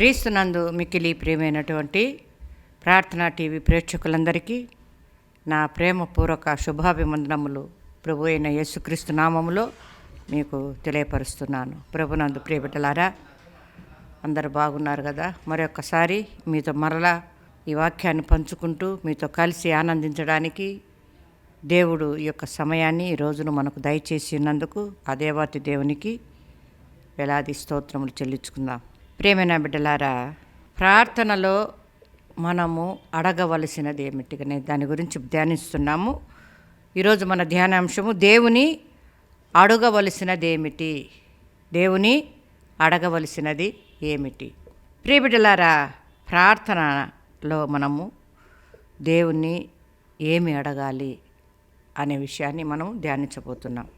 క్రీస్తునందు మిక్కిలి ప్రియమైనటువంటి ప్రార్థనా టీవీ ప్రేక్షకులందరికీ నా ప్రేమపూర్వక శుభాభివందనములు ప్రభు అయిన యేసుక్రీస్తు నామములో మీకు తెలియపరుస్తున్నాను. ప్రభునందు ప్రియబిడ్డలారా అందరు బాగున్నారు కదా? మరొకసారి మీతో మరలా ఈ వాక్యాన్ని పంచుకుంటూ మీతో కలిసి ఆనందించడానికి దేవుడు ఈ యొక్క సమయాన్ని ఈ రోజును మనకు దయచేసి ఉన్నందుకు ఆ దేవాతి దేవునికి వేలాది స్తోత్రములు చెల్లించుకుందాం. ప్రేమైన బిడ్డలారా? ప్రార్థనలో మనము అడగవలసినది ఏమిటి దాని గురించి ధ్యానిస్తున్నాము. ఈరోజు మన ధ్యానాంశము దేవుని అడగవలసినది ఏమిటి దేవుని అడగవలసినది ఏమిటి? ప్రియబిడ్డలారా ప్రార్థనలో మనము దేవుణ్ణి ఏమి అడగాలి అనే విషయాన్ని మనం ధ్యానించబోతున్నాం.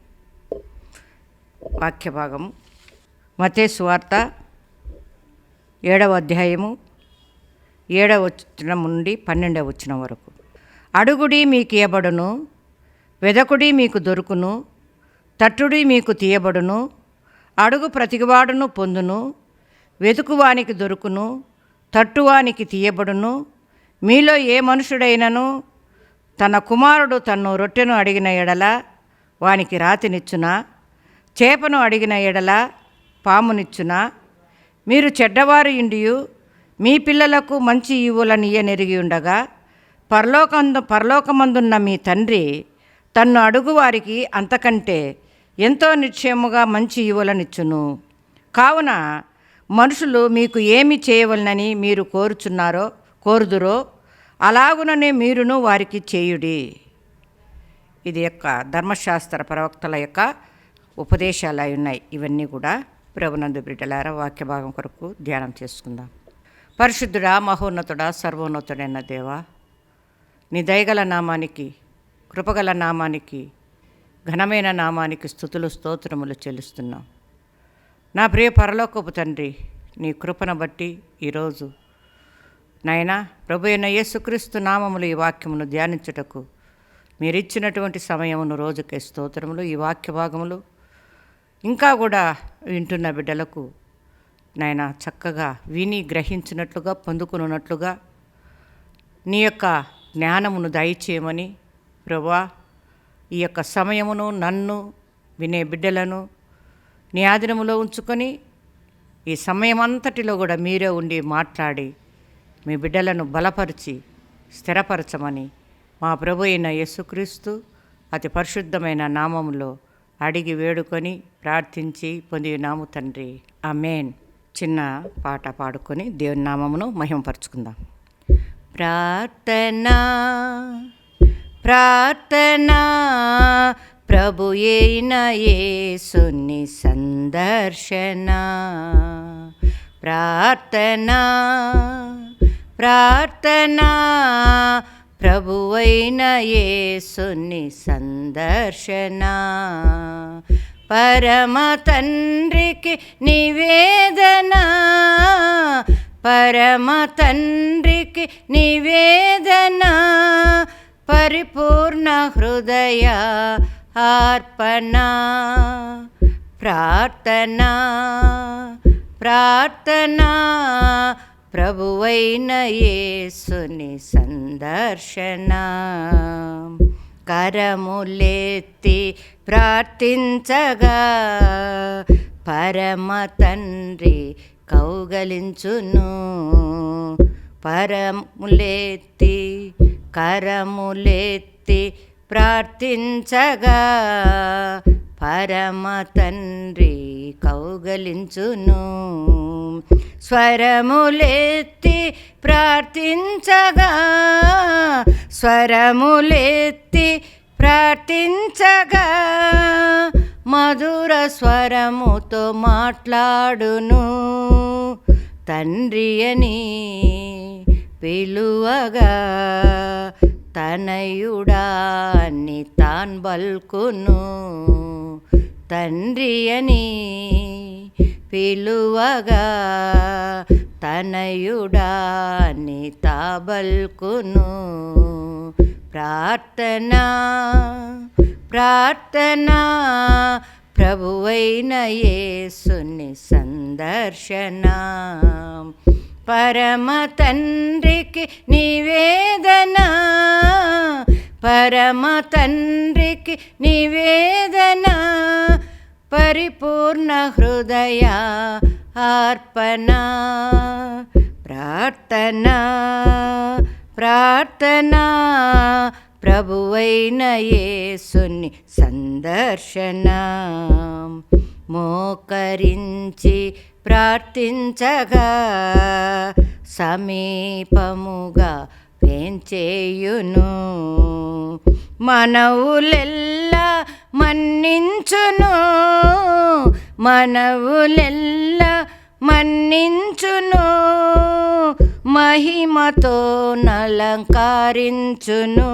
వాక్య భాగం మతే సువార్త ఏడవ అధ్యాయము ఏడవ వచ్చిన నుండి పన్నెండవ వచ్చిన వరకు. అడుగుడి మీకు ఇయబడును వెదకుడి మీకు దొరుకును తట్టుడి మీకు తీయబడును అడుగు ప్రతివాడును పొందును వెతుకువానికి దొరుకును తట్టువానికి తీయబడును మీలో ఏ మనుషుడైనను తన కుమారుడు తన్ను రొట్టెను అడిగిన ఎడల వానికి రాతినిచ్చునా చేపను అడిగిన ఎడల పామునిచ్చునా మీరు చెడ్డవారు ఇండియు మీ పిల్లలకు మంచి ఈవులనియ నెరిగి ఉండగా పరలోకందు పరలోకమందున్న మీ తండ్రి తన్ను అడుగువారికి అంతకంటే ఎంతో నిశ్చయముగా మంచి ఈవులనిచ్చును. కావున మనుషులు మీకు ఏమి చేయవలనని మీరు కోరుచున్నారో కోరుదురో అలాగుననే మీరును వారికి చేయుడి. ఇది యొక్క ధర్మశాస్త్ర ప్రవక్తల యొక్క ఉపదేశాలు అయి ఉన్నాయి. ఇవన్నీ కూడా ప్రభునందు బిడ్డలార వాక్య భాగం కొరకు ధ్యానం చేసుకుందాం. పరిశుద్ధుడా మహోన్నతుడా సర్వోన్నతుడైన దేవా నీ దయగల నామానికి కృపగల నామానికి ఘనమైన నామానికి స్థుతులు స్తోత్రములు చెల్లిస్తున్నాం. నా ప్రియ పరలోకపు తండ్రి నీ కృపను బట్టి ఈరోజు నాయనా ప్రభు అయిన యేసుక్రీస్తు నామములు ఈ వాక్యమును ధ్యానించుటకు మీరిచ్చినటువంటి సమయమును రోజుకే స్తోత్రములు ఈ వాక్య భాగములు ఇంకా కూడా వింటున్న బిడ్డలకు నాయన చక్కగా విని గ్రహించినట్లుగా పొందుకున్నట్లుగా నీ యొక్క జ్ఞానమును దయచేయమని ప్రభా ఈ యొక్క సమయమును నన్ను వినే బిడ్డలను నీ ఆధీనములో ఉంచుకొని ఈ సమయమంతటిలో కూడా మీరే ఉండి మాట్లాడి మీ బిడ్డలను బలపరిచి స్థిరపరచమని మా ప్రభు అయిన యేసుక్రీస్తు అతి పరిశుద్ధమైన నామములో అడిగి వేడుకొని ప్రార్థించి పొందినాము తండ్రి. అమేన్ చిన్న పాట పాడుకొని దేవుని నామమును మహిమపరుచుకుందాం. ప్రార్థనా ప్రార్థనా ప్రభు అయిన యేసుని సందర్శన. ప్రార్థనా ప్రార్థనా ప్రభువైన యేసుని సందర్శన. పరమ తండ్రికి నివేదన. పరమ తండ్రికి నివేదన. పరిపూర్ణ హృదయ అర్పణ ప్రార్థన ప్రార్థనా. ప్రభువైన యేసుని సందర్శన. కరములేత్తి ప్రార్థించగా పరమ తండ్రి కౌగలించును. పరములేత్తి కరములేత్తి ప్రార్థించగా పరమ తండ్రి కౌగలించును. స్వరములెత్తి ప్రార్థించగా స్వరములెత్తి ప్రార్థించగా మధుర స్వరముతో మాట్లాడును. తండ్రి అని పిలువగా తనయుడాన్ని తాన్ బల్కును. తండ్రి అని పిలువగా తనయుడాన్ని తాబల్కును ప్రార్థనా ప్రార్థనా ప్రభువైన యేసుని సందర్శన. పరమ తండ్రికి నివేదన. పరమ తండ్రికి నివేదన. పరిపూర్ణ హృదయ అర్పణ. ప్రార్థన ప్రార్థన. ప్రభువైన యేసుని సందర్శన. మోకరించి ప్రార్థించగా సమీపముగా పెంచేయును. మనవులెల్లా మన్నించును. మనవులెల్లా మన్నించును. మహిమతో నలంకరించును.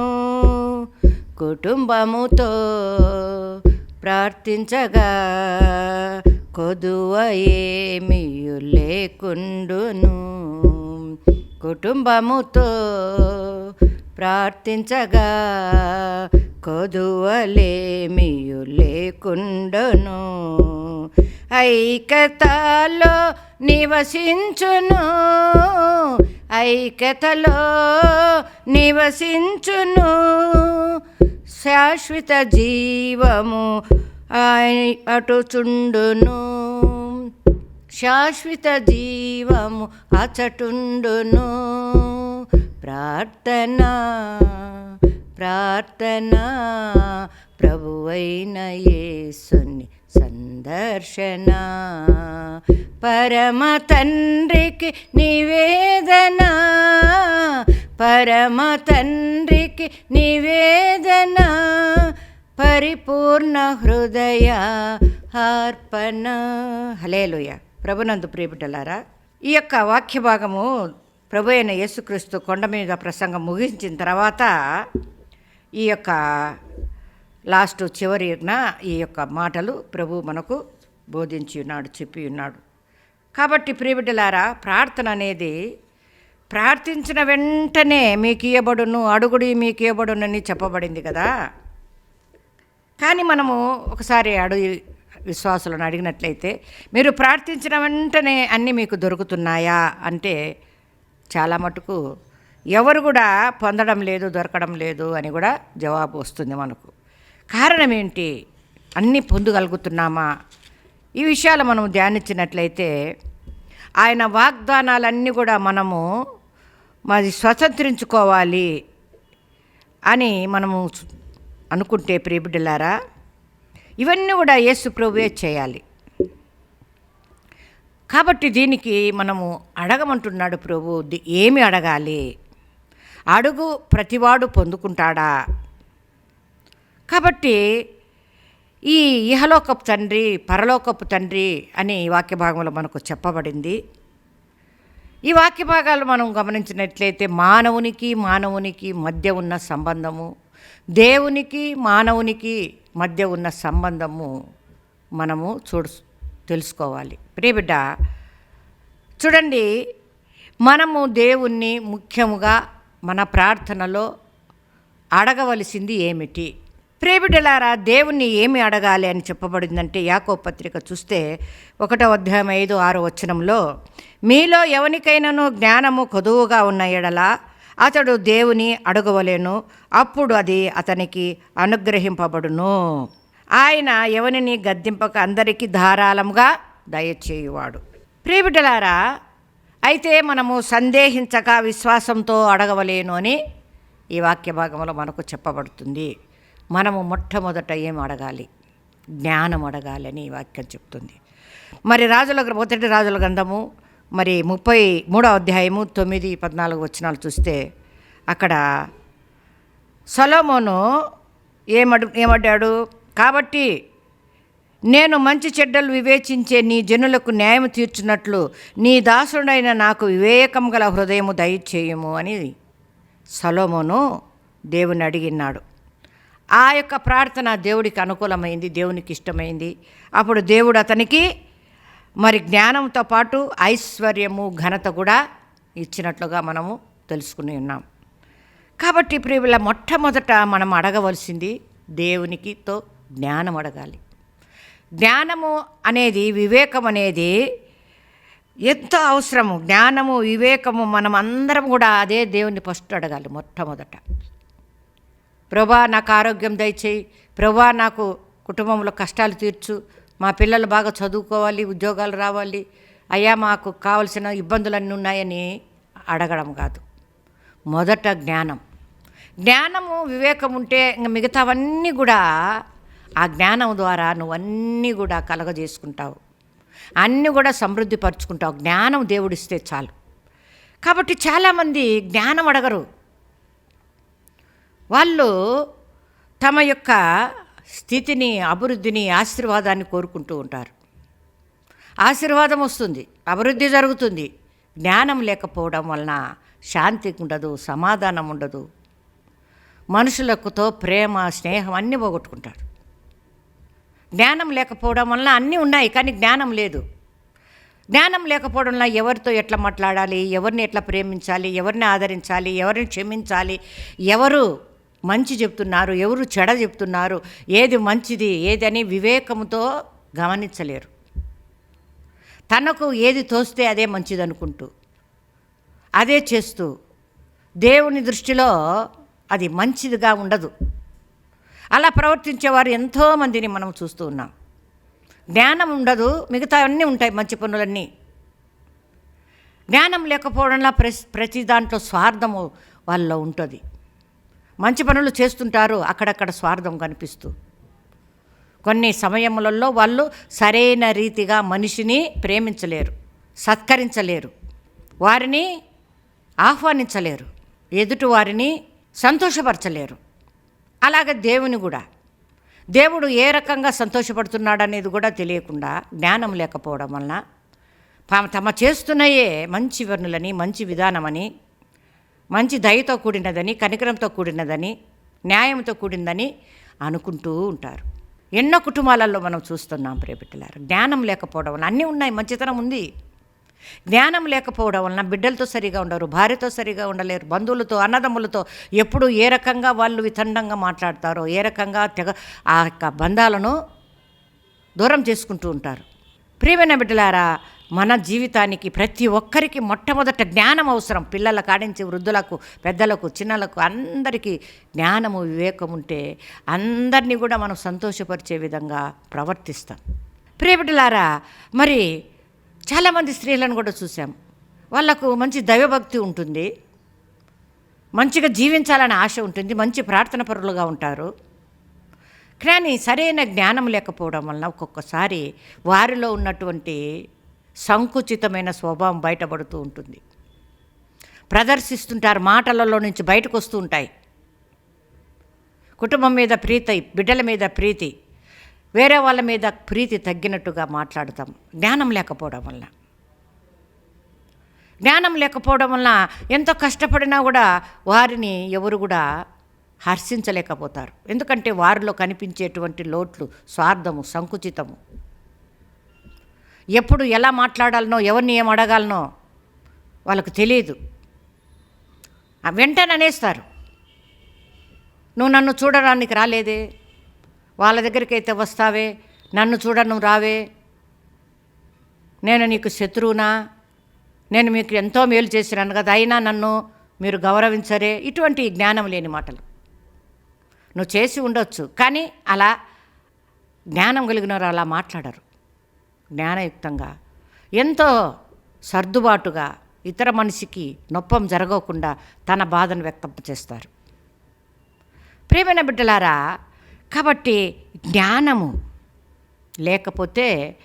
కుటుంబముతో ప్రార్థించగా కొదువ ఏమియు లేకుండును కుటుంబముతో ప్రార్థించగా కొదువలేమియు లేకుండును ఐక్యతలో నివసించును. ఐక్యతలో నివసించును. శాశ్వత జీవము అటుచుండును శాశ్వత జీవము అచటుండును. ప్రార్థన ప్రార్థన ప్రభువైన యేసుని సందర్శన. పరమ తండ్రికి నివేదన పరమ తండ్రికి నివేదన. పరిపూర్ణ హృదయ అర్పణ హలేలుయ ప్రభునందు ప్రియబిడ్డలారా ఈ యొక్క వాక్య భాగము ప్రభు అయిన యేసుక్రీస్తు కొండ మీద ప్రసంగం ముగించిన తర్వాత ఈ యొక్క లాస్ట్ చివరిన ఈ యొక్క మాటలు ప్రభు మనకు బోధించి ఉన్నాడు చెప్పి ఉన్నాడు. కాబట్టి ప్రియబిడ్డలారా ప్రార్థన అనేది ప్రార్థించిన వెంటనే మీకు ఇయ్యబడును అడుగుడి మీకు ఇయ్యబడునని చెప్పబడింది కదా. కానీ మనము ఒకసారి అడుగు విశ్వాసులను అడిగినట్లయితే మీరు ప్రార్థించిన వెంటనే అన్నీ మీకు దొరుకుతున్నాయా అంటే చాలా మటుకు ఎవరు కూడా పొందడం లేదు దొరకడం లేదు అని కూడా జవాబు వస్తుంది మనకు. కారణం ఏంటి? అన్నీ పొందగలుగుతున్నామా? ఈ విషయాలు మనం ధ్యానించినట్లయితే ఆయన వాగ్దానాలన్నీ కూడా మనము మాది స్వతంత్రించుకోవాలి అని మనము అనుకుంటే ప్రియబిడ్డలారా ఇవన్నీ కూడా యేసు ప్రభువే చేయాలి. కాబట్టి దీనికి మనము అడగమంటున్నాడు ప్రభు ఏమి అడగాలి? అడుగు ప్రతివాడు పొందుకుంటాడా? కాబట్టి ఈ ఇహలోకపు తండ్రి పరలోకపు తండ్రి అని ఈ వాక్య భాగంలో మనకు చెప్పబడింది. ఈ వాక్య భాగాలు మనం గమనించినట్లయితే మానవునికి మానవునికి మధ్య ఉన్న సంబంధము దేవునికి మానవునికి మధ్య ఉన్న సంబంధము మనము చూడు తెలుసుకోవాలి. ప్రియబిడ్డ చూడండి మనము దేవుణ్ణి ముఖ్యముగా మన ప్రార్థనలో అడగవలసింది ఏమిటి? ప్రేమిడలారా దేవుణ్ణి ఏమి అడగాలి అని చెప్పబడిందంటే యాకో పత్రిక చూస్తే ఒకటో అధ్యాయం ఐదు ఆరో వచనంలో మీలో ఎవనికైనాను జ్ఞానము కొదువుగా ఉన్న ఎడల అతడు దేవుని అడగవలేను అప్పుడు అది అతనికి అనుగ్రహింపబడును. ఆయన ఎవరిని గద్దింపక అందరికీ ధారాళముగా దయచేయువాడు. ప్రియబిడ్డలారా అయితే మనము సందేహించక విశ్వాసంతో అడగవలేను అని ఈ వాక్య భాగంలో మనకు చెప్పబడుతుంది. మనము మొట్టమొదట ఏం అడగాలి? జ్ఞానం అడగాలి అని ఈ వాక్యం చెప్తుంది. మరి రాజుల మొదటి రాజుల గ్రంథము మరి ముప్పై మూడో అధ్యాయము తొమ్మిది పద్నాలుగు వచనాలు చూస్తే అక్కడ సొలోమోను ఏమడు ఏమడ్డాడు? కాబట్టి నేను మంచి చెడ్డలు వివేచించే నీ జనులకు న్యాయం తీర్చున్నట్లు నీ దాసుడైన నాకు వివేకం గల హృదయము దయచేయము అని సలోమోను దేవుని అడిగినాడు ఆ యొక్క ప్రార్థన దేవుడికి అనుకూలమైంది దేవునికి ఇష్టమైంది. అప్పుడు దేవుడు అతనికి మరి జ్ఞానంతో పాటు ఐశ్వర్యము ఘనత కూడా ఇచ్చినట్లుగా మనము తెలుసుకుని ఉన్నాం. కాబట్టి ప్రియుల మొట్టమొదట మనం అడగవలసింది దేవునికితో జ్ఞానం అడగాలి. జ్ఞానము అనేది వివేకం అనేది ఎంతో అవసరము? జ్ఞానము వివేకము మనం అందరం కూడా అదే దేవుని ఫస్ట్ అడగాలి మొట్టమొదట. ప్రభా నాకు ఆరోగ్యం దయచేయి. ప్రభా నాకు కుటుంబంలో కష్టాలు తీర్చు. మా పిల్లలు బాగా చదువుకోవాలి ఉద్యోగాలు రావాలి. అయ్యా మాకు కావలసిన ఇబ్బందులన్నీ ఉన్నాయని అడగడం కాదు. మొదట జ్ఞానం. జ్ఞానము వివేకం ఉంటే ఇంక మిగతావన్నీ కూడా ఆ జ్ఞానం ద్వారా నువ్వు అన్నీ కూడా కలగజేసుకుంటావు. అన్నీ కూడా సమృద్ధి పరుచుకుంటావు. జ్ఞానం దేవుడిస్తే చాలు. కాబట్టి చాలామంది జ్ఞానం అడగరు. వాళ్ళు తమ యొక్క స్థితిని అభివృద్ధిని ఆశీర్వాదాన్ని కోరుకుంటూ ఉంటారు. ఆశీర్వాదం వస్తుంది అభివృద్ధి జరుగుతుంది. జ్ఞానం లేకపోవడం వలన శాంతి ఉండదు సమాధానం ఉండదు. మనుషులకుతో ప్రేమ స్నేహం అన్నీ పోగొట్టుకుంటారు. జ్ఞానం లేకపోవడం వలన అన్నీ ఉన్నాయి కానీ జ్ఞానం లేదు. జ్ఞానం లేకపోవడం వల్ల ఎవరితో ఎట్లా మాట్లాడాలి ఎవరిని ఎట్లా ప్రేమించాలి ఎవరిని ఆదరించాలి ఎవరిని క్షమించాలి ఎవరు మంచి చెప్తున్నారు ఎవరు చెడ చెప్తున్నారు ఏది మంచిది ఏదని వివేకంతో గమనించలేరు. తనకు ఏది తోస్తే అదే మంచిది అనుకుంటూ అదే చేస్తూ దేవుని దృష్టిలో అది మంచిదిగా ఉండదు. అలా ప్రవర్తించేవారు ఎంతోమందిని మనం చూస్తూ ఉన్నాం. జ్ఞానం ఉండదు మిగతా అన్నీ ఉంటాయి మంచి పనులన్నీ. జ్ఞానం లేకపోవడంలో ప్రతి ప్రతి దాంట్లో స్వార్థము వాళ్ళలో ఉంటుంది. మంచి పనులు చేస్తుంటారు. అక్కడక్కడ స్వార్థం కనిపిస్తూ. కొన్ని సమయములలో వాళ్ళు సరైన రీతిగా మనిషిని ప్రేమించలేరు సత్కరించలేరు. వారిని ఆహ్వానించలేరు. ఎదుటి వారిని సంతోషపరచలేరు. అలాగే దేవుని కూడా. దేవుడు ఏ రకంగా సంతోషపడుతున్నాడనేది కూడా తెలియకుండా జ్ఞానం లేకపోవడం వలన తమ చేస్తున్నాయే మంచి వనులని మంచి విధానమని మంచి దయతో కూడినదని కనికరంతో కూడినదని న్యాయంతో కూడిందని అనుకుంటూ ఉంటారు. ఎన్నో కుటుంబాలలో మనం చూస్తున్నాం ప్రియబిడ్డలారు జ్ఞానం లేకపోవడం వలన అన్నీ ఉన్నాయి మంచితనం ఉంది. జ్ఞానం లేకపోవడం వలన బిడ్డలతో సరిగా ఉండరు భార్యతో సరిగా ఉండలేరు బంధువులతో అన్నదమ్ములతో ఎప్పుడు ఏ రకంగా వాళ్ళు వితండంగా మాట్లాడతారో ఏ రకంగా తెగ ఆ యొక్క బంధాలను దూరం చేసుకుంటూ ఉంటారు. ప్రియమైన బిడ్డలారా మన జీవితానికి ప్రతి ఒక్కరికి మొట్టమొదట జ్ఞానం అవసరం. పిల్లల కాడించి వృద్ధులకు పెద్దలకు చిన్నలకు అందరికీ జ్ఞానము వివేకం ఉంటే అందరినీ కూడా మనం సంతోషపరిచే విధంగా ప్రవర్తిస్తాం. ప్రియబిడ్డలారా మరి చాలామంది స్త్రీలను కూడా చూసాం వాళ్ళకు మంచి దైవభక్తి ఉంటుంది. మంచిగా జీవించాలని ఆశ ఉంటుంది. మంచి ప్రార్థన పరులుగా ఉంటారు. కానీ సరైన జ్ఞానం లేకపోవడం వలన ఒక్కొక్కసారి వారిలో ఉన్నటువంటి సంకుచితమైన స్వభావం బయటపడుతూ ఉంటుంది. ప్రదర్శిస్తుంటారు మాటలలో నుంచి బయటకు వస్తూ ఉంటాయి. కుటుంబం మీద ప్రీతి బిడ్డల మీద ప్రీతి వేరే వాళ్ళ మీద ప్రీతి తగ్గినట్టుగా మాట్లాడతాం. జ్ఞానం లేకపోవడం వలన. జ్ఞానం లేకపోవడం వలన ఎంతో కష్టపడినా కూడా వారిని ఎవరు కూడా హర్షించలేకపోతారు. ఎందుకంటే వారిలో కనిపించేటువంటి లోట్లు స్వార్థము సంకుచితము. ఎప్పుడు ఎలా మాట్లాడాలనో ఎవరిని ఏం అడగాలనో వాళ్ళకు తెలియదు. వెంటనే అనేస్తారు. నువ్వు నన్ను చూడడానికి రాలేదే. వాళ్ళ దగ్గరికి అయితే వస్తావే. నన్ను చూడ నువ్వు రావే. నేను నీకు శత్రువునా? నేను మీకు ఎంతో మేలు చేసినాను కదా. అయినా నన్ను మీరు గౌరవించరే. ఇటువంటి జ్ఞానం లేని మాటలు. నువ్వు చేసి ఉండొచ్చు. కానీ అలా జ్ఞానం కలిగిన వారు అలా మాట్లాడరు. జ్ఞానయుక్తంగా ఎంతో సర్దుబాటుగా ఇతర మనిషికి నొప్పం జరగకుండా తన బాధను వ్యక్తం చేస్తారు. ప్రేమైన బిడ్డలారా కాబట్టి జ్ఞానము లేకపోతే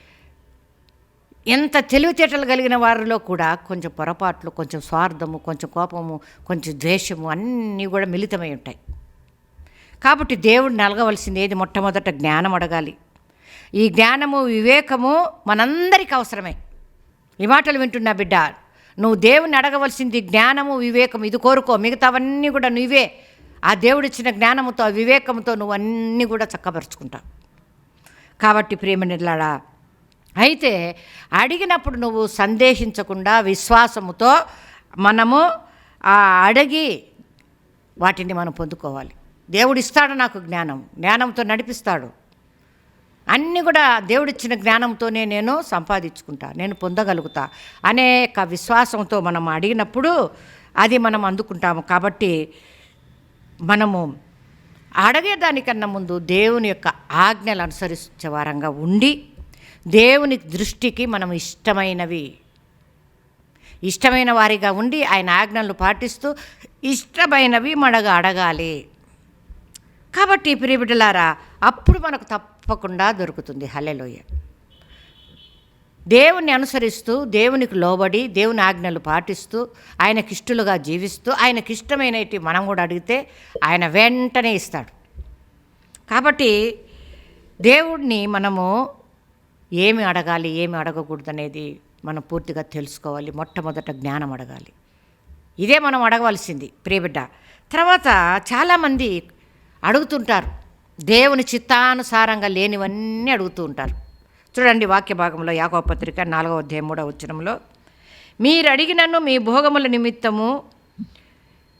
ఎంత తెలివితేటలు కలిగిన వారిలో కూడా కొంచెం పొరపాట్లు కొంచెం స్వార్థము కొంచెం కోపము కొంచెం ద్వేషము అన్నీ కూడా మిళితమై ఉంటాయి. కాబట్టి దేవుడిని నలగవలసింది ఏది? మొట్టమొదట జ్ఞానం అడగాలి. ఈ జ్ఞానము వివేకము మనందరికీ అవసరమే. ఈ మాటలు వింటున్నా బిడ్డ నువ్వు దేవుని అడగవలసింది జ్ఞానము వివేకం ఇది కోరుకో. మిగతావన్నీ కూడా నువ్వే. ఆ దేవుడిచ్చిన జ్ఞానముతో ఆ వివేకంతో నువ్వు అన్నీ కూడా చక్కపరుచుకుంటావు కాబట్టి ప్రేమనిలాడా అయితే అడిగినప్పుడు నువ్వు సందేహించకుండా విశ్వాసముతో మనము అడిగి వాటిని మనం పొందుకోవాలి. దేవుడిస్తాడు నాకు జ్ఞానం జ్ఞానంతో నడిపిస్తాడు. అన్నీ కూడా దేవుడిచ్చిన జ్ఞానంతోనే నేను సంపాదించుకుంటా నేను పొందగలుగుతా అనేక విశ్వాసంతో మనం అడిగినప్పుడు అది మనం అందుకుంటాము. కాబట్టి మనము అడగేదానికన్నా ముందు దేవుని యొక్క ఆజ్ఞలు అనుసరించే వారంగా ఉండి దేవుని దృష్టికి మనం ఇష్టమైనవి ఇష్టమైన వారిగా ఉండి ఆయన ఆజ్ఞలను పాటిస్తూ ఇష్టమైనవి మనగా అడగాలి. కాబట్టి ప్రియబిడ్డలారా అప్పుడు మనకు తప్పకుండా దొరుకుతుంది. హల్లెలూయ. దేవుణ్ణి అనుసరిస్తూ దేవునికి లోబడి దేవుని ఆజ్ఞలు పాటిస్తూ ఆయనకిష్టులుగా జీవిస్తూ ఆయనకిష్టమైనవి మనం కూడా అడిగితే ఆయన వెంటనే ఇస్తాడు. కాబట్టి దేవుడిని మనము ఏమి అడగాలి ఏమి అడగకూడదు అనేది మనం పూర్తిగా తెలుసుకోవాలి మొట్టమొదట జ్ఞానం అడగాలి. ఇదే మనం అడగవలసింది ప్రియబిడ్డ. తర్వాత చాలామంది అడుగుతుంటారు. దేవుని చిత్తానుసారంగా లేనివన్నీ అడుగుతూ ఉంటారు. చూడండి వాక్య భాగంలో యాకవ పత్రిక నాలుగవ అధ్యాయం మూడవ వచ్చినంలో మీరు అడిగినను మీ భోగముల నిమిత్తము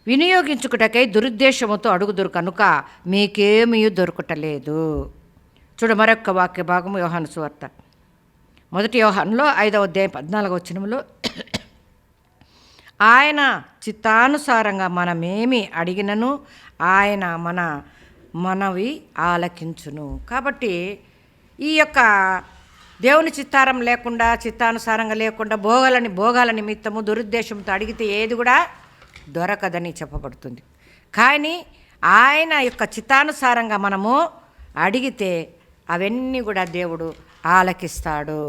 వినియోగించుకుటకై దురుద్దేశముతో అడుగుదురు కనుక మీకేమీ దొరకటలేదు. చూడ మరొక వాక్య భాగము యోహాను సువార్త. మొదటి యోహాన్లో ఐదవ అధ్యాయం పద్నాలుగవ వచ్చినంలో ఆయన చిత్తానుసారంగా మనమేమి అడిగినను ఆయన మన మనవి ఆలకించును. కాబట్టి ఈ యొక్క దేవుని చిత్తారం లేకుండా చిత్తానుసారంగా లేకుండా భోగాలని భోగాల నిమిత్తము దురుద్దేశంతో అడిగితే ఏది కూడా దొరకదని చెప్పబడుతుంది. కానీ ఆయన యొక్క చిత్తానుసారంగా మనము అడిగితే అవన్నీ కూడా దేవుడు ఆలకిస్తాడు.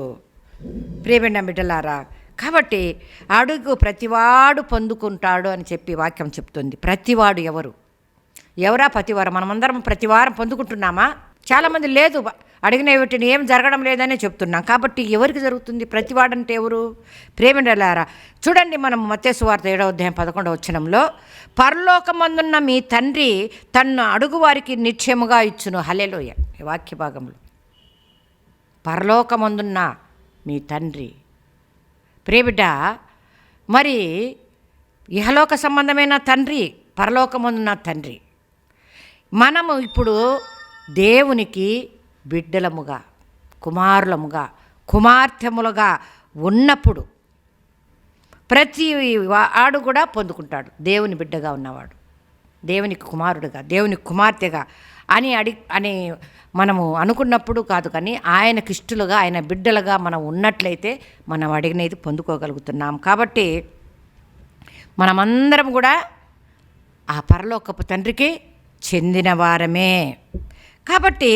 ప్రియమైన బిడ్డలారా కాబట్టి అడుగు ప్రతివాడు పొందుకుంటాడు అని చెప్పి వాక్యం చెప్తుంది. ప్రతివాడు ఎవరు? ఎవరా ప్రతివారం? మనమందరం ప్రతివారం పొందుకుంటున్నామా? చాలామంది లేదు. అడిగిన వీటిని ఏం జరగడం లేదనే చెప్తున్నాం. కాబట్టి ఎవరికి జరుగుతుంది? ప్రతివాడంటే ఎవరు? ప్రేమిడలారా చూడండి మనం మత్స్యవార్త ఏడవ అధ్యాయం పదకొండవ వచ్చినంలో పరలోకమందున్న మీ తండ్రి తన్ను అడుగువారికి నిత్యముగా ఇచ్చును. హలెలోయ ఈ వాక్య భాగంలో పరలోకమందున్న మీ తండ్రి ప్రియబిడ్డ మరి ఇహలోక సంబంధమైన తండ్రి పరలోకమున్న తండ్రి. మనము ఇప్పుడు దేవునికి బిడ్డలముగా కుమారులముగా కుమార్తెములుగా ఉన్నప్పుడు ప్రతి ఆడు కూడా పొందుకుంటాడు. దేవుని బిడ్డగా ఉన్నవాడు. దేవునికి కుమారుడుగా దేవుని కుమార్తెగా అని అడి అని మనము అనుకున్నప్పుడు కాదు కానీ ఆయనకి ఇష్టలుగా ఆయన బిడ్డలుగా మనం ఉన్నట్లయితే మనం అడిగినది పొందుకోగలుగుతున్నాం. కాబట్టి మనమందరం కూడా ఆ పరలోకపు తండ్రికి చెందిన వారమే. కాబట్టి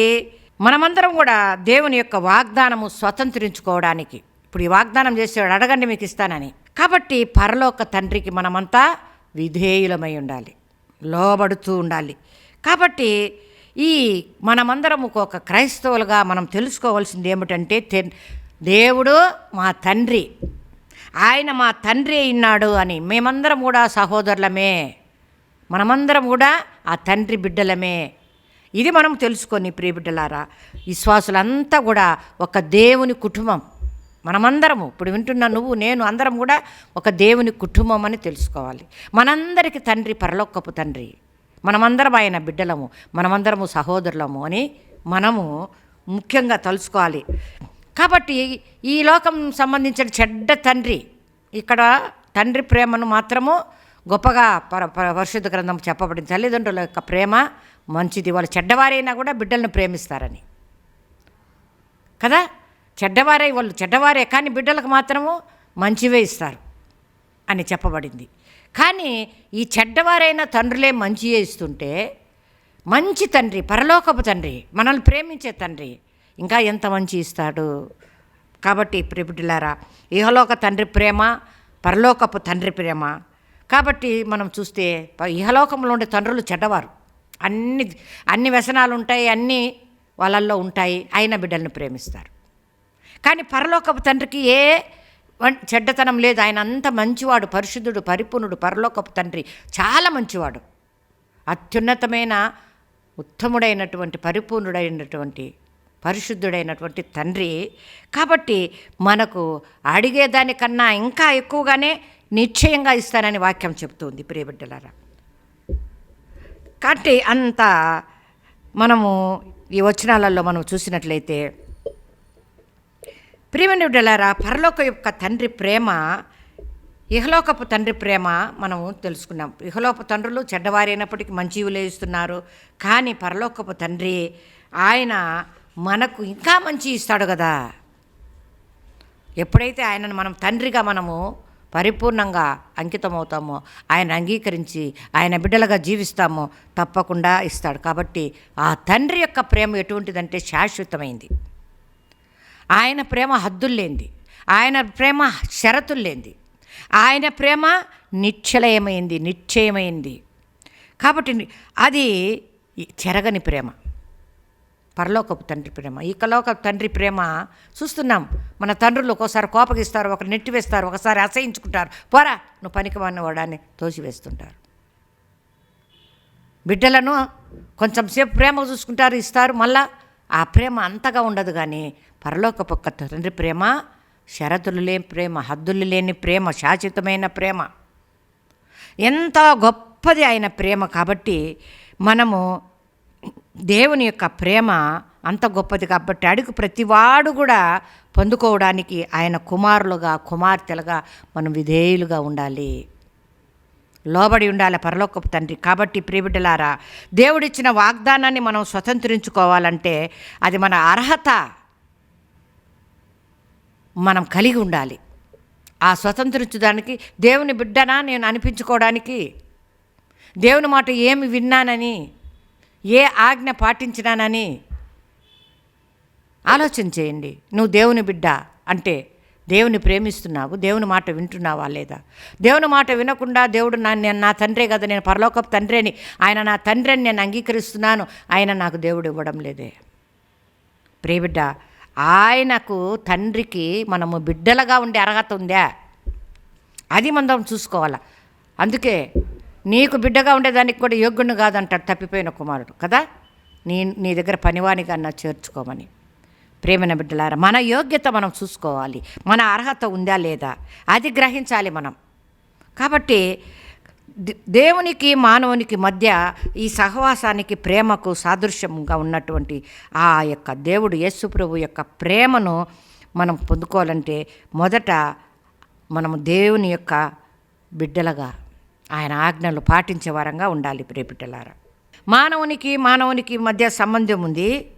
మనమందరం కూడా దేవుని యొక్క వాగ్దానము స్వతంత్రించుకోవడానికి ఇప్పుడు ఈ వాగ్దానం చేసేవాడు అడగండి మీకు ఇస్తానని. కాబట్టి పరలోక తండ్రికి మనమంతా విధేయులమై ఉండాలి లోబడుతూ ఉండాలి. కాబట్టి ఈ మనమందరం ఒక క్రైస్తవులుగా మనం తెలుసుకోవాల్సింది ఏమిటంటే దేవుడు మా తండ్రి. ఆయన మా తండ్రి అయినాడు అని. మేమందరం కూడా సహోదరులమే. మనమందరం కూడా ఆ తండ్రి బిడ్డలమే. ఇది మనం తెలుసుకొని ప్రియ బిడ్డలారా విశ్వాసులంతా కూడా ఒక దేవుని కుటుంబం. మనమందరము ఇప్పుడు వింటున్న నువ్వు నేను అందరం కూడా ఒక దేవుని కుటుంబం అని తెలుసుకోవాలి. మనందరికీ తండ్రి పరలోకపు తండ్రి. మనమందరం ఆయన బిడ్డలము మనమందరము సహోదరులము అని మనము ముఖ్యంగా తలుసుకోవాలి కాబట్టి ఈ లోకం సంబంధించిన చెడ్డ తండ్రి ఇక్కడ తండ్రి ప్రేమను మాత్రము గొప్పగా పర పర- పరిశుద్ధ గ్రంథం చెప్పబడింది. తల్లిదండ్రుల యొక్క ప్రేమ మంచిది. వాళ్ళు చెడ్డవారైనా కూడా బిడ్డలను ప్రేమిస్తారని. కదా? చెడ్డవారే వాళ్ళు చెడ్డవారే కానీ బిడ్డలకు మాత్రము మంచివే ఇస్తారు అని చెప్పబడింది. కానీ ఈ చెడ్డవారైన తండ్రులే మంచి ఇస్తుంటే మంచి తండ్రి పరలోకపు తండ్రి మనల్ని ప్రేమించే తండ్రి ఇంకా ఎంత మంచి ఇస్తాడు? కాబట్టి ప్రిబిడ్లారా ఇహలోక తండ్రి ప్రేమ పరలోకపు తండ్రి ప్రేమ. కాబట్టి మనం చూస్తే ఇహలోకంలో ఉండే తండ్రులు చెడ్డవారు. అన్ని అన్ని వ్యసనాలు ఉంటాయి అన్నీ వాళ్ళల్లో ఉంటాయి అయిన బిడ్డలను ప్రేమిస్తారు. కానీ పరలోకపు తండ్రికి ఏ చెడ్డతనం లేదు. ఆయన అంత మంచివాడు పరిశుద్ధుడు పరిపూర్ణుడు పరలోకపు తండ్రి. చాలా మంచివాడు. అత్యున్నతమైన ఉత్తముడైనటువంటి పరిపూర్ణుడైనటువంటి పరిశుద్ధుడైనటువంటి తండ్రి. కాబట్టి మనకు అడిగేదానికన్నా ఇంకా ఎక్కువగానే నిశ్చయంగా ఇస్తానని వాక్యం చెప్తుంది ప్రియబిడ్డలారా కాబట్టి అంత మనము ఈ వచనాలలో మనం చూసినట్లయితే ప్రియమైన బిడ్డలారా పరలోక యొక్క తండ్రి ప్రేమ ఇహలోకపు తండ్రి ప్రేమ మనము తెలుసుకున్నాం. ఇహలోప తండ్రులు చెడ్డవారైనప్పటికీ మంచి ఇస్తున్నారు కానీ పరలోకపు తండ్రి ఆయన మనకు ఇంకా మంచి ఇస్తాడు కదా. ఎప్పుడైతే ఆయనను మనం తండ్రిగా మనము పరిపూర్ణంగా అంకితమవుతామో ఆయన అంగీకరించి ఆయన బిడ్డలుగా జీవిస్తామో తప్పకుండా ఇస్తాడు. కాబట్టి ఆ తండ్రి యొక్క ప్రేమ ఎటువంటిదంటే శాశ్వతమైంది. ఆయన ప్రేమ హద్దుల్లేంది ఆయన ప్రేమ షరతుల్లేంది ఆయన ప్రేమ నిశ్చలయమైంది నిశ్చయమైంది. కాబట్టి అది చెరగని ప్రేమ. పరలోకపు తండ్రి ప్రేమ. ఈ తండ్రి ప్రేమ చూస్తున్నాం. మన తండ్రులు ఒక్కోసారి కోపగిస్తారు ఒకరు నెట్టివేస్తారు ఒకసారి అసహించుకుంటారు. పోరా నువ్వు పనికి వాడిని వాడాన్ని తోసివేస్తుంటారు. బిడ్డలను కొంచెం సేపు ప్రేమ చూసుకుంటారు ఇస్తారు. మళ్ళా ఆ ప్రేమ అంతగా ఉండదు కానీ పరలోక పక్క తండ్రి ప్రేమ షరతులు లేని ప్రేమ హద్దులు లేని ప్రేమ శాశ్వతమైన ప్రేమ. ఎంత గొప్పది ఆయన ప్రేమ కాబట్టి మనము దేవుని యొక్క ప్రేమ అంత గొప్పది కాబట్టి అడుగు ప్రతివాడు కూడా పొందుకోవడానికి ఆయన కుమారులుగా కుమార్తెలుగా మనం విధేయులుగా ఉండాలి. లోబడి ఉండాలి పరలోకపు తండ్రి. కాబట్టి ప్రియబిడ్డలారా దేవుడిచ్చిన వాగ్దానాన్ని మనం స్వతంత్రించుకోవాలంటే అది మన అర్హత. మనం కలిగి ఉండాలి. ఆ స్వతంత్రించడానికి దేవుని బిడ్డనా నేను అనిపించుకోవడానికి దేవుని మాట ఏమి విన్నానని ఏ ఆజ్ఞ పాటించినానని ఆలోచన చేయండి. నువ్వు దేవుని బిడ్డ అంటే దేవుని ప్రేమిస్తున్నావు దేవుని మాట వింటున్నావా లేదా? దేవుని మాట వినకుండా దేవుడు నా నేను నా తండ్రే కదా నేను పరలోకపు తండ్రిని ఆయన నా తండ్రిని నేను అంగీకరిస్తున్నాను ఆయన నాకు దేవుడు ఇవ్వడం లేదే. ప్రేబిడ్డ ఆయనకు తండ్రికి మనము బిడ్డలుగా ఉండే అర్హత ఉందా? అది మనం చూసుకోవాలి. అందుకే నీకు బిడ్డగా ఉండేదానికి కూడా యోగ్యుని కాదంటాడు తప్పిపోయిన కుమారుడు కదా? నీ నీ దగ్గర పనివానిగా అన్న చేర్చుకోమని. ప్రేమైన బిడ్డలారా మన యోగ్యత మనం చూసుకోవాలి. మన అర్హత ఉందా లేదా? అది గ్రహించాలి మనం. కాబట్టి దేవునికి మానవునికి మధ్య ఈ సహవాసానికి ప్రేమకు సాదృశ్యంగా ఉన్నటువంటి ఆ యొక్క దేవుడు యేసు ప్రభు యొక్క ప్రేమను మనం పొందుకోవాలంటే మొదట మనము దేవుని యొక్క బిడ్డలుగా ఆయన ఆజ్ఞలు పాటించే వారంగా ఉండాలి ప్రేపిటలారా మానవునికి మానవునికి మధ్య సంబంధం ఉంది.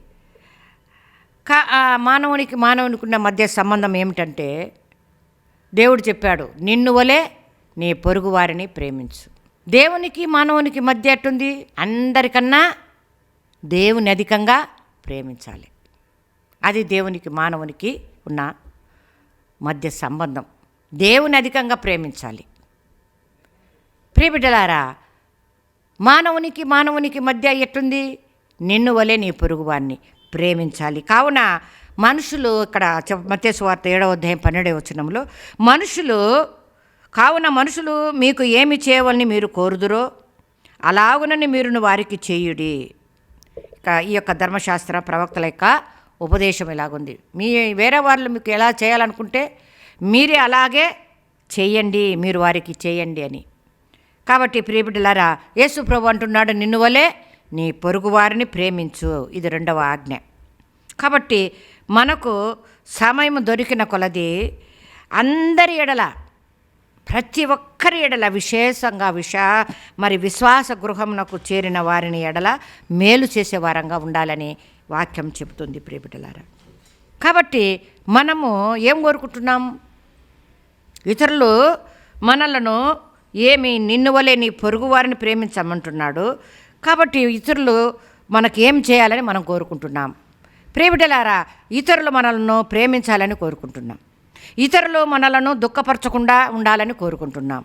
కా ఆ మానవునికి మానవునికి ఉన్న మధ్య సంబంధం ఏమిటంటే దేవుడు చెప్పాడు నిన్ను వలే నీ పొరుగువారిని ప్రేమించు. దేవునికి మానవునికి మధ్య ఎట్టుంది? అందరికన్నా దేవుని అధికంగా ప్రేమించాలి. అది దేవునికి మానవునికి ఉన్న మధ్య సంబంధం. దేవుని అధికంగా ప్రేమించాలి. ప్రియబిడ్డలారా మానవునికి మానవునికి మధ్య ఎట్టుంది? నిన్ను వలే నీ పొరుగువారిని ప్రేమించాలి. కావున మనుషులు ఇక్కడ మత్స్వార్త ఏడవ అధ్యాయం పన్నెండవ వచనంలో మనుషులు కావున మనుషులు మీకు ఏమి చేయవలని మీరు కోరుదురో అలాగునని మీరును వారికి చేయుడి. ఈ యొక్క ధర్మశాస్త్ర ప్రవక్తల యొక్క ఉపదేశం ఇలాగుంది. మీ వేరే వాళ్ళు మీకు ఎలా చేయాలనుకుంటే మీరే అలాగే చేయండి మీరు వారికి చేయండి అని. కాబట్టి ప్రియబిడ్డలారా యేసు ప్రభు అంటున్నాడు నిన్ను వలే నీ పొరుగు వారిని ప్రేమించు. ఇది రెండవ ఆజ్ఞ. కాబట్టి మనకు సమయం దొరికిన కొలది అందరి ఎడల ప్రతి ఒక్కరి ఎడల విశేషంగా విష మరి విశ్వాస గృహమునకు చేరిన వారిని ఎడల మేలు చేసేవారంగా ఉండాలని వాక్యం చెబుతుంది ప్రియబిడ్డలారా. కాబట్టి మనము ఏం కోరుకుంటున్నాం? ఇతరులు మనలను ఏమి నిన్ను వలే నీ పొరుగు వారిని ప్రేమించమంటున్నాడు. కాబట్టి ఇతరులు మనకి ఏం చేయాలని మనం కోరుకుంటున్నాం? ప్రేమిటలారా ఇతరులు మనలను ప్రేమించాలని కోరుకుంటున్నాం. ఇతరులు మనలను దుఃఖపరచకుండా ఉండాలని కోరుకుంటున్నాం.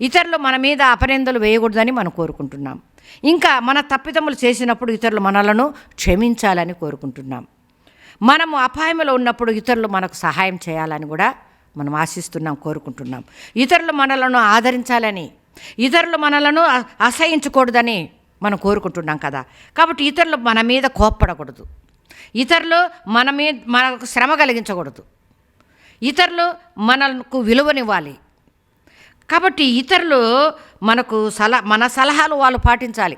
ఇతరులు మన మీద అపనిందలు వేయకూడదని మనం కోరుకుంటున్నాం. ఇంకా మన తప్పిదములు చేసినప్పుడు ఇతరులు మనలను క్షమించాలని కోరుకుంటున్నాం. మనము అపాయంలో ఉన్నప్పుడు ఇతరులు మనకు సహాయం చేయాలని కూడా మనం ఆశిస్తున్నాం కోరుకుంటున్నాం. ఇతరులు మనలను ఆదరించాలని ఇతరులు మనలను అసహించకూడదని మనం కోరుకుంటున్నాం కదా. కాబట్టి ఇతరులు మన మీద కోప్పడకూడదు. ఇతరులు మన మీద మనకు శ్రమ కలిగించకూడదు. ఇతరులు మనకు విలువనివ్వాలి. కాబట్టి ఇతరులు మనకు సలహా మన సలహాలు వాళ్ళు పాటించాలి.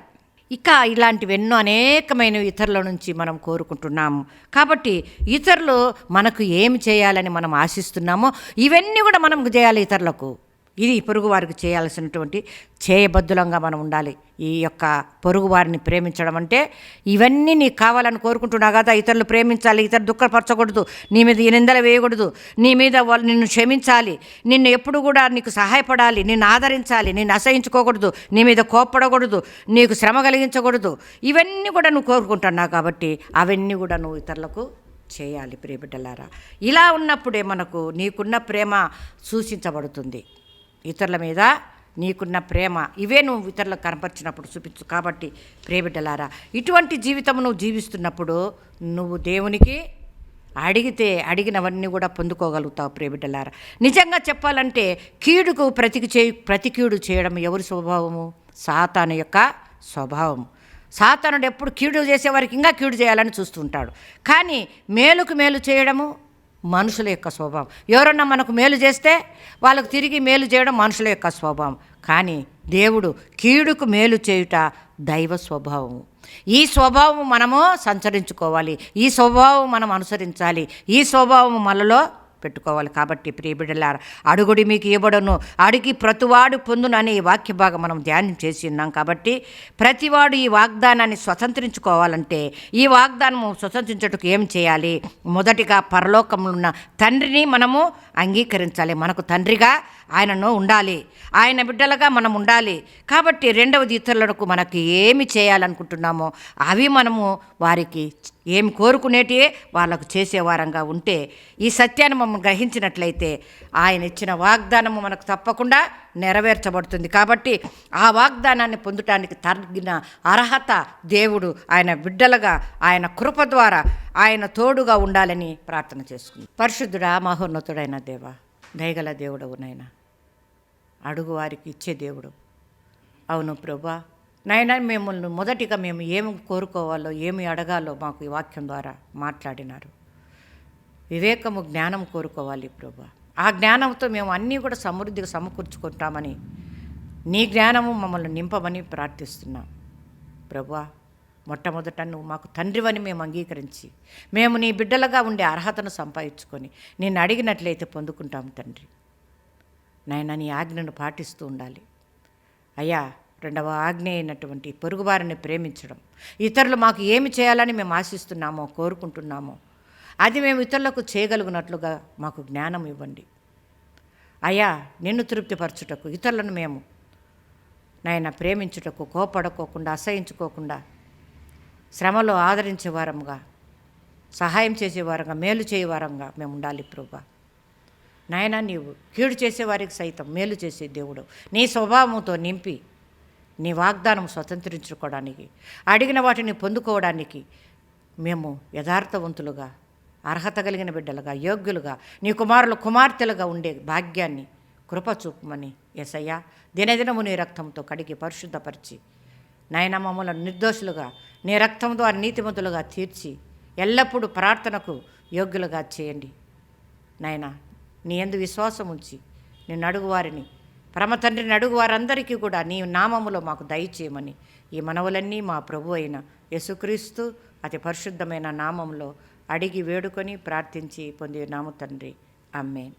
ఇక ఇలాంటివి ఎన్నో అనేకమైన ఇతరుల నుంచి మనం కోరుకుంటున్నాము కాబట్టి ఇతరులు మనకు ఏమి చేయాలని మనం ఆశిస్తున్నామో ఇవన్నీ కూడా మనం చేయాలి ఇతరులకు. ఇది పొరుగు వారికి చేయాల్సినటువంటి చేయబద్దులంగా మనం ఉండాలి. ఈ యొక్క పొరుగు వారిని ప్రేమించడం అంటే ఇవన్నీ నీకు కావాలని కోరుకుంటున్నావు కదా ఇతరులు ప్రేమించాలి ఇతరు దుఃఖపరచకూడదు నీ మీద ఈ నిందలు వేయకూడదు నీ మీద వాళ్ళు నిన్ను క్షమించాలి నిన్ను ఎప్పుడు కూడా నీకు సహాయపడాలి నిన్ను ఆదరించాలి నిన్ను అసహించుకోకూడదు నీ మీద కోప్పడకూడదు నీకు శ్రమ కలిగించకూడదు ఇవన్నీ కూడా నువ్వు కోరుకుంటున్నావు కాబట్టి అవన్నీ కూడా నువ్వు ఇతరులకు చేయాలి ప్రియబిడ్డలారా ఇలా ఉన్నప్పుడే మనకు నీకున్న ప్రేమ సూచించబడుతుంది. ఇతరుల మీద నీకున్న ప్రేమ ఇవే నువ్వు ఇతరులకు కనపరిచినప్పుడు చూపించు. కాబట్టి ప్రియబిడ్డలారా ఇటువంటి జీవితం నువ్వు జీవిస్తున్నప్పుడు నువ్వు దేవునికి అడిగితే అడిగినవన్నీ కూడా పొందుకోగలుగుతావు ప్రియబిడ్డలారా నిజంగా చెప్పాలంటే కీడుకు ప్రతికి చే ప్రతి కీడు చేయడం ఎవరి స్వభావము? సాతాను యొక్క స్వభావము. సాతానుడు ఎప్పుడు కీడు చేసేవారికి ఇంకా కీడు చేయాలని చూస్తుంటాడు కానీ మేలుకు మేలు చేయడము మనుషుల యొక్క స్వభావం. ఎవరన్నా మనకు మేలు చేస్తే వాళ్ళకు తిరిగి మేలు చేయడం మనుషుల యొక్క స్వభావం. కానీ దేవుడు కీడుకు మేలు చేయుట దైవ స్వభావము. ఈ స్వభావం మనము సంచరించుకోవాలి. ఈ స్వభావం మనం అనుసరించాలి. ఈ స్వభావం మనలో పెట్టుకోవాలి. కాబట్టి ప్రియబిడలార అడుగుడి మీకు ఇవ్వడను అడిగి ప్రతివాడు పొందును అనే ఈ వాక్య భాగం మనం ధ్యానం చేసి ఉన్నాం. కాబట్టి ప్రతివాడు ఈ వాగ్దానాన్ని స్వతంత్రించుకోవాలంటే ఈ వాగ్దానము స్వతంత్రించుటకు ఏం చేయాలి? మొదటిగా పరలోకంలో ఉన్న తండ్రిని మనము అంగీకరించాలి. మనకు తండ్రిగా ఆయనను ఉండాలి. ఆయన బిడ్డలుగా మనం ఉండాలి. కాబట్టి రెండవది ఇతరులకు మనకి ఏమి చేయాలనుకుంటున్నామో అవి మనము వారికి ఏమి కోరుకునేటివే వాళ్ళకు చేసేవారంగా ఉంటే ఈ సత్యాన్ని మనం గ్రహించినట్లయితే ఆయన ఇచ్చిన వాగ్దానము మనకు తప్పకుండా నెరవేర్చబడుతుంది. కాబట్టి ఆ వాగ్దానాన్ని పొందటానికి తగిన అర్హత దేవుడు ఆయన బిడ్డలుగా ఆయన కృప ద్వారా ఆయన తోడుగా ఉండాలని ప్రార్థన చేసుకుంది. పరిశుద్ధుడా మహోన్నతుడైన దేవ దయగల దేవుడవు నాయన. అడుగు వారికి ఇచ్చే దేవుడు. అవును ప్రభా. నాయన మిమ్మల్ని మొదటిగా మేము ఏమి కోరుకోవాలో ఏమి అడగాలో మాకు ఈ వాక్యం ద్వారా మాట్లాడినారు. వివేకము జ్ఞానం కోరుకోవాలి ప్రభా. ఆ జ్ఞానంతో మేము అన్నీ కూడా సమృద్ధిగా సమకూర్చుకుంటామని నీ జ్ఞానము మమ్మల్ని నింపమని ప్రార్థిస్తున్నాం. ప్రభా మొట్టమొదట నువ్వు మాకు తండ్రివని మేము అంగీకరించి మేము నీ బిడ్డలుగా ఉండే అర్హతను సంపాదించుకొని నేను అడిగినట్లయితే పొందుకుంటాం తండ్రి. నాయన నీ ఆజ్ఞను పాటిస్తూ ఉండాలి. అయ్యా రెండవ ఆజ్ఞ అయినటువంటి పొరుగువారిని ప్రేమించడం. ఇతరులు మాకు ఏమి చేయాలని మేము ఆశిస్తున్నామో కోరుకుంటున్నామో అది మేము ఇతరులకు చేయగలిగినట్లుగా మాకు జ్ఞానం ఇవ్వండి. అయ్యా నిన్ను తృప్తిపరచుటకు ఇతరులను మేము నాయన ప్రేమించుటకు కోపడుకోకుండా అసహించుకోకుండా శ్రమలో ఆదరించేవారంగా సహాయం చేసేవారంగా మేలు చేయవారంగా మేము ఉండాలి ప్రభా. నాయన నీవు కీడు చేసేవారికి సైతం మేలు చేసే దేవుడు. నీ స్వభావంతో నింపి నీ వాగ్దానం స్వతంత్రించుకోవడానికి అడిగిన వాటిని పొందుకోవడానికి మేము యథార్థవంతులుగా అర్హత కలిగిన బిడ్డలుగా యోగ్యులుగా నీ కుమారులు కుమార్తెలుగా ఉండే భాగ్యాన్ని కృప చూపమని ఎసయ్యా దినదినము నీ రక్తంతో కడిగి పరిశుద్ధపరిచి నాయన మమ్మలను నిర్దోషులుగా నీ రక్తం ద్వారా నీతిమంతులుగా తీర్చి ఎల్లప్పుడూ ప్రార్థనకు యోగ్యులుగా చేయండి. నాయన నీ ఎందు విశ్వాసం ఉంచి నిన్ను అడుగువారిని పరమ తండ్రిని అడుగు వారందరికీ కూడా నీ నామములో మాకు దయచేయమని ఈ మనవులన్నీ మా ప్రభు అయిన యేసుక్రీస్తు అతి పరిశుద్ధమైన నామంలో అడిగి వేడుకొని ప్రార్థించి పొంది నాము తండ్రి. అమ్మేన్